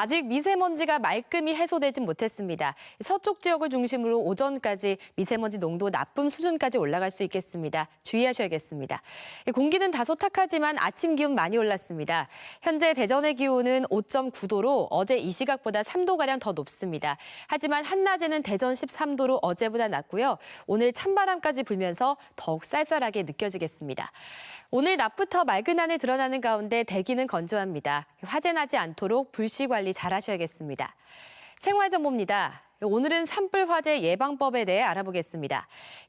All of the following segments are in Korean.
아직 미세먼지가 말끔히 해소되진 못했습니다. 서쪽 지역을 중심으로 오전까지 미세먼지 농도 나쁨 수준까지 올라갈 수 있겠습니다. 주의하셔야겠습니다. 공기는 다소 탁하지만 아침 기온 많이 올랐습니다. 현재 대전의 기온은 5.9도로 어제 이 시각보다 3도가량 더 높습니다. 하지만 한낮에는 대전 13도로 어제보다 낮고요. 오늘 찬바람까지 불면서 더욱 쌀쌀하게 느껴지겠습니다. 오늘 낮부터 맑은 하늘 드러나는 가운데 대기는 건조합니다. 화재 나지 않도록 불씨 관리 잘 하셔야겠습니다. 생활 정보입니다. 오늘은 산불 화재 예방법에 대해 알아보겠습니다.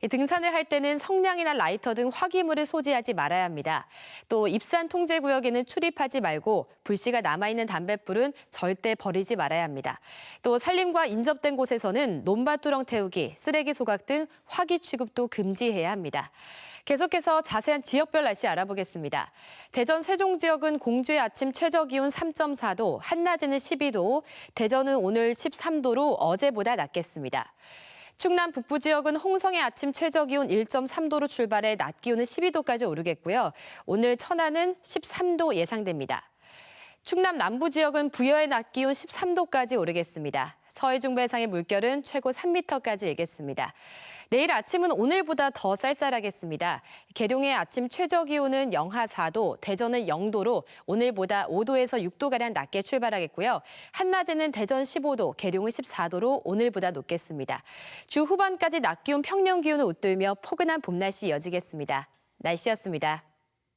등산을 할 때는 성냥이나 라이터 등 화기물을 소지하지 말아야 합니다. 또 입산 통제 구역에는 출입하지 말고 불씨가 남아있는 담뱃불은 절대 버리지 말아야 합니다. 또 산림과 인접된 곳에서는 논밭두렁 태우기, 쓰레기 소각 등 화기 취급도 금지해야 합니다. 계속해서 자세한 지역별 날씨 알아보겠습니다. 대전 세종 지역은 공주의 아침 최저 기온 3.4도, 한낮에는 12도, 대전은 오늘 13도로 어제 보다 낮겠습니다. 충남 북부 지역은 홍성의 아침 최저 기온 1.3도로 출발해 낮 기온은 12도까지 오르겠고요. 오늘 천안은 13도 예상됩니다. 충남 남부 지역은 부여의 낮 기온 13도까지 오르겠습니다. 서해 중부 해상의 물결은 최고 3m까지 일겠습니다. 내일 아침은 오늘보다 더 쌀쌀하겠습니다. 계룡의 아침 최저 기온은 영하 4도, 대전은 0도로 오늘보다 5도에서 6도가량 낮게 출발하겠고요. 한낮에는 대전 15도, 계룡은 14도로 오늘보다 높겠습니다. 주 후반까지 낮 기온 평년 기온을 웃돌며 포근한 봄 날씨 이어지겠습니다. 날씨였습니다.